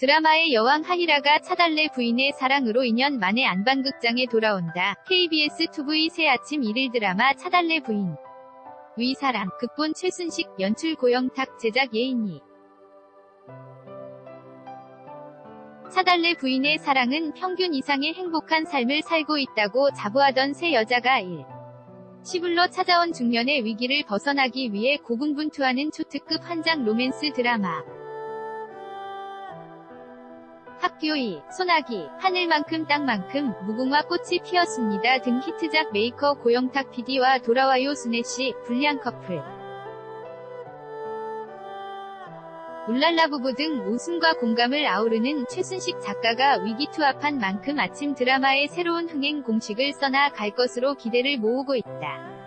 드라마의 여왕 하이라가 차달래 부인의 사랑으로 2년 만에 안방극장에 돌아온다. KBS 2V 새 아침 1일 드라마 차달래 부인. 위사랑, 극본 최순식, 연출 고영탁, 제작 예인이. 차달래 부인의 사랑은 평균 이상의 행복한 삶을 살고 있다고 자부하던 세 여자가 일. 시불로 찾아온 중년의 위기를 벗어나기 위해 고군분투하는 초특급 한장 로맨스 드라마. 학교이, 소나기, 하늘만큼 땅만큼, 무궁화 꽃이 피었습니다 등 히트작 메이커 고영탁 PD와 돌아와요 순애씨, 불량 커플. 울랄라 부부 등 웃음과 공감을 아우르는 최순식 작가가 위기투합한 만큼 아침 드라마의 새로운 흥행 공식을 써나 갈 것으로 기대를 모으고 있다.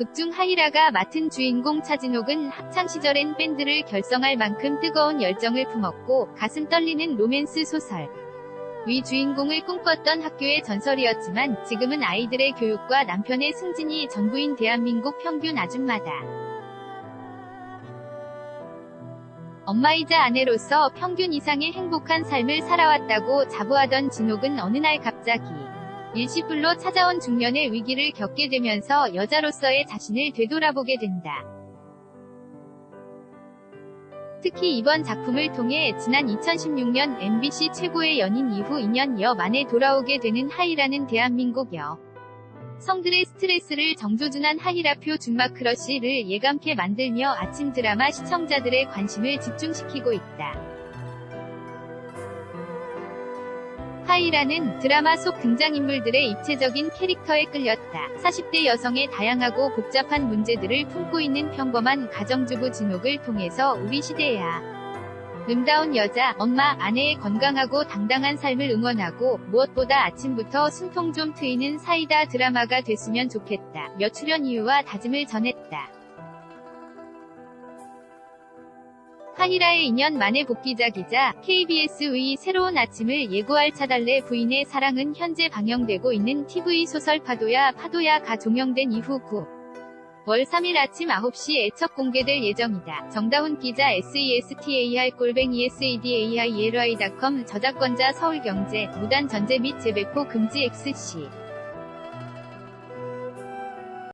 극중 하이라가 맡은 주인공 차진옥은 학창시절엔 밴드를 결성할 만큼 뜨거운 열정을 품었고 가슴 떨리는 로맨스 소설. 위 주인공을 꿈꿨던 학교의 전설이었지만 지금은 아이들의 교육과 남편의 승진이 전부인 대한민국 평균 아줌마다. 엄마이자 아내로서 평균 이상의 행복한 삶을 살아왔다고 자부하던 진옥은 어느 날 갑자기 일시불로 찾아온 중년의 위기를 겪게 되면서 여자로서의 자신을 되돌아보게 된다. 특히 이번 작품을 통해 지난 2016년 MBC 최고의 연인 이후 2년 여 만에 돌아오게 되는 하이라는 대한민국 여. 성들의 스트레스를 정조준한 하이라표 준막 크러쉬를 예감케 만들며 아침 드라마 시청자들의 관심을 집중시키고 있다. 하이라는 드라마 속 등장인물들의 입체적인 캐릭터에 끌렸다. 40대 여성의 다양하고 복잡한 문제들을 품고 있는 평범한 가정주부 진옥을 통해서 우리 시대야. 름다운 여자, 엄마, 아내의 건강하고 당당한 삶을 응원하고 무엇보다 아침부터 숨통 좀 트이는 사이다 드라마가 됐으면 좋겠다. 몇 출연 이유와 다짐을 전했다. 하이라의 2년 만에 복귀작이자 KBS의 새로운 아침을 예고할 차달래 부인의 사랑은 현재 방영되고 있는 TV 소설 파도야 파도야 가 종영된 이후 9. 월 3일 아침 9시에 첫 공개될 예정이다. 정다운 기자 SESTAR 골뱅이 SADAILY.com 저작권자 서울경제 무단 전제 및 재배포 금지 XC